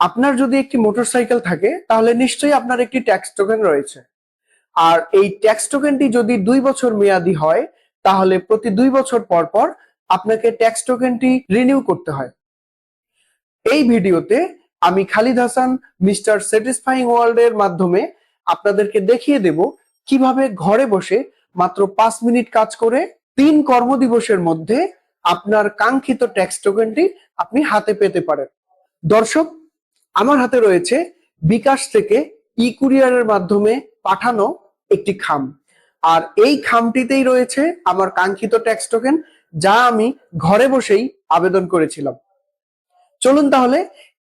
আপনার যদি একটি মোটরসাইকেল থাকে, তাহলে নিশ্চয়ই আপনার একটি ট্যাক্স টোকেন রয়েছে। আর এই ট্যাক্স টোকেনটি যদি দুই বছর মেয়াদি হয়, তাহলে প্রতি দুই বছর পর পর আপনাকে ট্যাক্স টোকেনটি রিনিউ করতে হয়। এই ভিডিওতে আমি Khalid Hasan, mister satisfying world এর মাধ্যমে আপনাদেরকে দেখিয়ে দেব কীভাবে ঘরে বসে মাত্র পাঁচ মিনিট কাজ করে তিন কর্মদিবসের মধ্যে আপনার কাঙ্ক্ষিত ট্যাক্স টোকেনটি আপনি হাতে পেতে পারেন। দর্শক আমার হাতে রয়েছে বিকাশ থেকে ই কুরিয়ারের মাধ্যমে পাঠানো একটি খাম। আর এই খামটিতেই রয়েছে আমার কাঙ্ক্ষিত ট্যাক্স টোকেন যা আমি ঘরে বসেই আবেদন করেছিলাম। চলুন তাহলে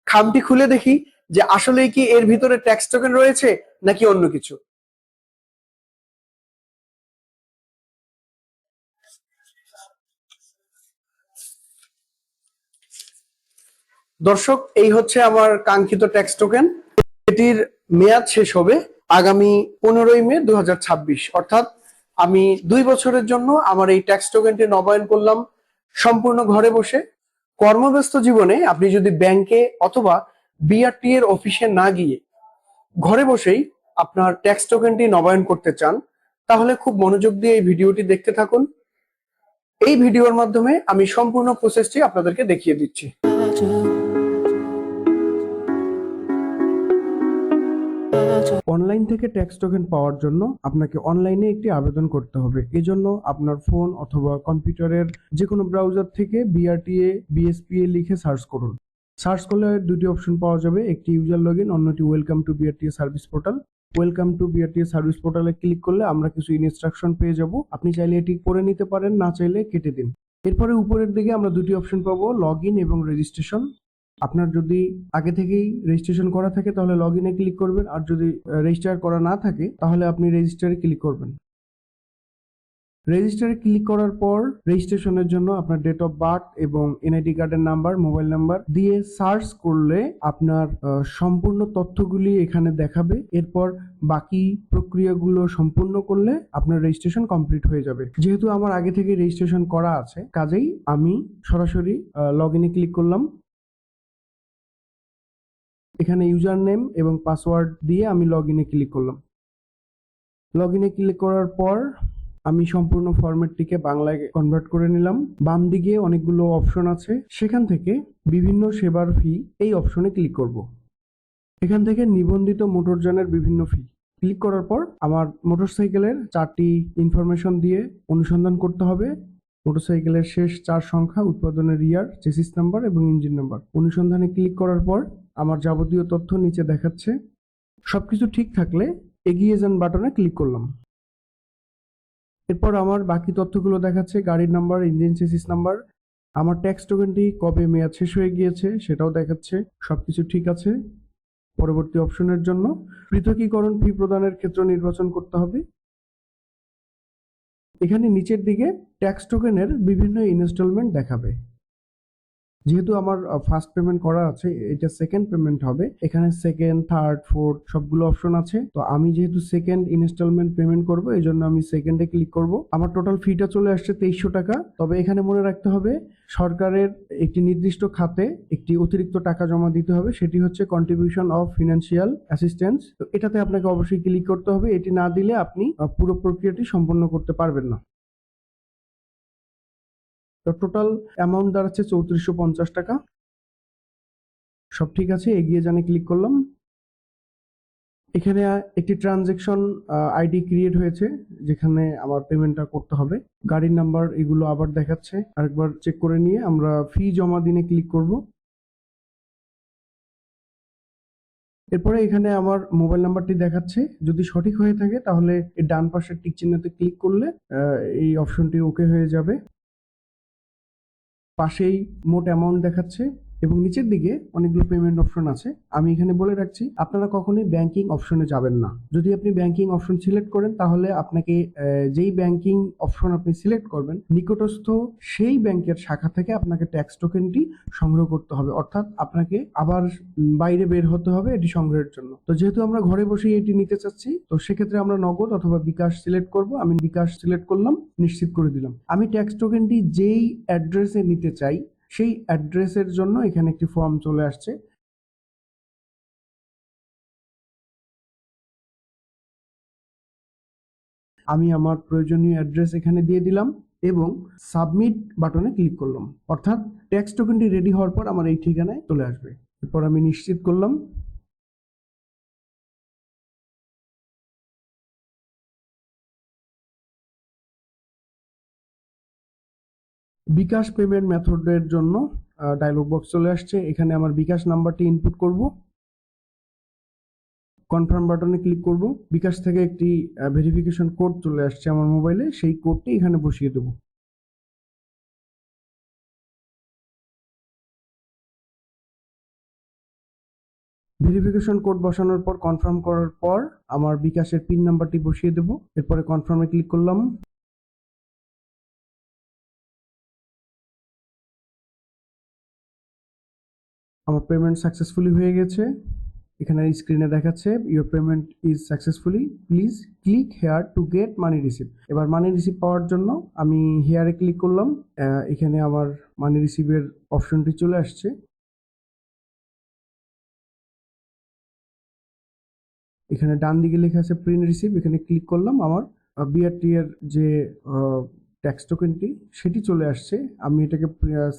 খামটি খুলে দেখি যে আসলেই কি এর ভিতরে ট্যাক্স টোকেন রয়েছে নাকি অন্য কিছু। দর্শক, এই হচ্ছে আমার কাঙ্ক্ষিত ট্যাক্স টোকেন এটির মেয়াদ শেষ হবে আগামী পনেরোই মে দু হাজার ছাব্বিশ। অর্থাৎ আমি দুই বছরের জন্য আমার এই ট্যাক্স টোকেনটি নবায়ন করলাম সম্পূর্ণ ঘরে বসে। কর্মব্যস্ত জীবনে আপনি যদি ব্যাংকে অথবা বিআরটি এর অফিসে না গিয়ে ঘরে বসেই আপনার ট্যাক্স টোকেনটি নবায়ন করতে চান, তাহলে খুব মনোযোগ দিয়ে এই ভিডিওটি দেখতে থাকুন। এই ভিডিওর মাধ্যমে আমি সম্পূর্ণ প্রসেসটি আপনাদেরকে দেখিয়ে দিচ্ছি। অনলাইন থেকে ট্যাক্স টোকেন পাওয়ার জন্য আপনাকে অনলাইনে একটি আবেদন করতে হবে। এজন্য আপনার ফোন অথবা কম্পিউটারের যে কোনো ব্রাউজার থেকে বিআরটিএ বিএসপিএ লিখে সার্চ করুন। সার্চ করলে দুটি অপশন পাওয়া যাবে, একটি ইউজার লগইন অন্যটি welcome to BRTA service portal welcome to BRTA service পোর্টালে ক্লিক করলে আমরা কিছু ইনস্ট্রাকশন পেয়ে যাব। আপনি চাইলে এটি করে নিতে পারেন, না চাইলে কেটে দিন। এরপরে উপরের দিকে আমরা দুটি অপশন পাবো লগ ইন এবং রেজিস্ট্রেশন আপনার যদি আগে থেকেই রেজিস্ট্রেশন করা থাকে, তাহলে লগ ইনে ক্লিক করবেন। আর যদি রেজিস্টার করা না থাকে, তাহলে আপনি রেজিস্টারে ক্লিক করবেন। রেজিস্টারে ক্লিক করার পর রেজিস্ট্রেশনের জন্য আপনার ডেট অফ বার্থ এবং এনআইডি কার্ডের নাম্বার মোবাইল নাম্বার দিয়ে সার্চ করলে আপনার সম্পূর্ণ তথ্যগুলি এখানে দেখাবে। এরপর বাকি প্রক্রিয়াগুলো সম্পূর্ণ করলে আপনার রেজিস্ট্রেশন কমপ্লিট হয়ে যাবে। যেহেতু আমার আগে থেকে রেজিস্ট্রেশন করা আছে, কাজেই আমি সরাসরি লগ ইনে ক্লিক করলাম। এখানে ইউজার নেম এবং পাসওয়ার্ড দিয়ে আমি লগ ইনে ক্লিক করলাম। লগ ইনে ক্লিক করার পর আমি সম্পূর্ণ ফরম্যাটটিকে বাংলায় কনভার্ট করে নিলাম। বাম দিকে অনেকগুলো অপশন আছে। সেখান থেকে বিভিন্ন সেবার ফি এই অপশনে ক্লিক করব। এখান থেকে নিবন্ধিত মোটরযানের বিভিন্ন ফি ক্লিক করার পর আমার মোটরসাইকেলের চারটি ইনফরমেশন দিয়ে অনুসন্ধান করতে হবে। মোটরসাইকেলের শেষ চার সংখ্যা, উৎপাদনের ইয়ার চেসিস নাম্বার এবং ইঞ্জিন নাম্বার অনুসন্ধানে ক্লিক করার পর আমার যাবতীয় তথ্য নিচে দেখাচ্ছে। সবকিছু ঠিক থাকলে এগিয়ে যান বাটনে ক্লিক করলাম। এরপর আমার বাকি তথ্যগুলো দেখাচ্ছে, গাড়ির নাম্বার, ইঞ্জিন চেসিস নাম্বার। আমার ট্যাক্স টোকেনটি কবে মেয়াদ শেষ হয়ে গিয়েছে সেটাও দেখাচ্ছে সব কিছু ঠিক আছে। পরবর্তী অপশনের জন্য পৃথকীকরণ ফি প্রদানের ক্ষেত্র নির্বাচন করতে হবে। এখানে নিচের দিকে ট্যাক্স টোকেনের বিভিন্ন ইনস্টলমেন্ট দেখাবে। যেহেতু আমার ফার্স্ট পেমেন্ট করা আছে, এটা সেকেন্ড পেমেন্ট হবে। এখানে সেকেন্ড থার্ড ফোর্থ সবগুলো অপশন আছে। তো আমি যেহেতু সেকেন্ড ইনস্টলমেন্ট পেমেন্ট করব এই জন্য আমি সেকেন্ডে ক্লিক করব। আমার টোটাল ফিটা চলে আসছে তেইশশো টাকা। তবে এখানে মনে রাখতে হবে, সরকারের একটি নির্দিষ্ট খাতে একটি অতিরিক্ত টাকা জমা দিতে হবে। সেটি হচ্ছে কন্ট্রিবিউশন অফ ফিনান্সিয়াল অ্যাসিস্ট্যান্স তো এটাতে আপনাকে অবশ্যই ক্লিক করতে হবে। এটি না দিলে আপনি পুরো প্রক্রিয়াটি সম্পন্ন করতে পারবেন না। তো টোটাল অ্যামাউন্ট দাঁড়াচ্ছে চৌত্রিশশো পঞ্চাশ টাকা। সব ঠিক আছে, এগিয়ে জানে ক্লিক করলাম। এখানে একটি ট্রানজেকশন আইডি ক্রিয়েট হয়েছে, যেখানে আমার পেমেন্টটা করতে হবে। গাড়ির নাম্বার এগুলো আবার দেখাচ্ছে। আরেকবার চেক করে নিয়ে আমরা ফি জমা দিনে ক্লিক করব। এরপরে এখানে আমার মোবাইল নাম্বারটি দেখাচ্ছে। যদি সঠিক হয়ে থাকে, তাহলে ডান পাশের টিক চিহ্নতে ক্লিক করলে এই অপশনটি ওকে হয়ে যাবে। পাশেই মোট অ্যামাউন্ট দেখাচ্ছে। এবং নিচের দিকে অনেকগুলো পেমেন্ট অপশন আছে। আমি এখানে বলে রাখছি, আপনারা কখনোই ব্যাংকিং অপশনে যাবেন না। যদি আপনি ব্যাংকিং অপশন সিলেক্ট করেন, তাহলে আপনাকে যেই ব্যাংকিং অপশন আপনি সিলেক্ট করবেন, নিকটস্থ সেই ব্যাংকের শাখা থেকে আপনাকে ট্যাক্স টোকেনটি সংগ্রহ করতে হবে। অর্থাৎ আপনাকে আবার বাইরে বের হতে হবে এটি সংগ্রহের জন্য। তো যেহেতু আমরা ঘরে বসেই এটি নিতে চাচ্ছি, তো সেক্ষেত্রে আমরা নগদ অথবা বিকাশ সিলেক্ট করব। আমি বিকাশ সিলেক্ট করলাম, নিশ্চিত করে দিলাম। আমি ট্যাক্স টোকেনটি যেই অ্যাড্রেসে নিতে চাই সেই অ্যাড্রেসের জন্য এখানে একটি ফর্ম চলে আসছে। আমি আমার প্রয়োজনীয় অ্যাড্রেস এখানে দিয়ে দিলাম এবং সাবমিট বাটনে ক্লিক করলাম। অর্থাৎ ট্যাক্স টোকেনটি রেডি হওয়ার পর আমার এই ঠিকানায় চলে আসবে। এরপর আমি নিশ্চিত করলাম বিকাশ পেমেন্ট মেথডের জন্য ডায়লগ বক্স চলে আসছে। এখানে আমার বিকাশ নাম্বারটি ইনপুট করব। কনফার্ম বাটনে ক্লিক করব। বিকাশ থেকে একটি ভেরিফিকেশন কোড চলে আসছে আমার মোবাইলে সেই কোডটি এখানে বসিয়ে দেব। ভেরিফিকেশন কোড বসানোর পর কনফার্ম করার পর, আমার বিকাশের পিন নাম্বারটি বসিয়ে দেব। এরপরে কনফার্মে ক্লিক করলাম। আমার পেমেন্ট সাকসেসফুলি হয়ে গেছে। এখানে স্ক্রিনে দেখাচ্ছে your payment is successfully please click here to get money receive এবার মানি রিসিভ পাওয়ার জন্য আমি হেয়ারে ক্লিক করলাম এখানে আমার মানি রিসিভের অপশনটি চলে আসছে। এখানে ডান দিকে লেখা আছে প্রিন্ট রিসিভ এখানে ক্লিক করলাম আমার বিআরটি এর যে ট্যাক্স টোকেনটি সেটি চলে আসছে। আমি এটাকে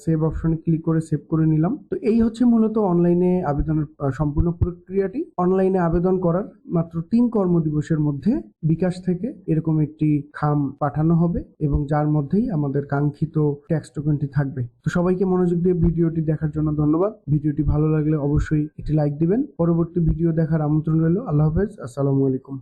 সেভ অপশনে ক্লিক করে সেভ করে নিলাম। তো এই হচ্ছে মূলত অনলাইনে আবেদনের সম্পূর্ণ প্রক্রিয়াটি। অনলাইনে আবেদন করার মাত্র তিন কর্মদিবসের মধ্যে বিকাশ থেকে এরকম একটি খাম পাঠানো হবে এবং যার মধ্যেই আমাদের কাঙ্ক্ষিত ট্যাক্স টোকেনটি থাকবে। তো সবাইকে মনোযোগ দিয়ে ভিডিওটি দেখার জন্য ধন্যবাদ। ভিডিওটি ভালো লাগলে অবশ্যই একটি লাইক দিবেন। পরবর্তী ভিডিও দেখার আমন্ত্রণ রইল। আল্লাহ হাফেজ। আসসালামু আলাইকুম।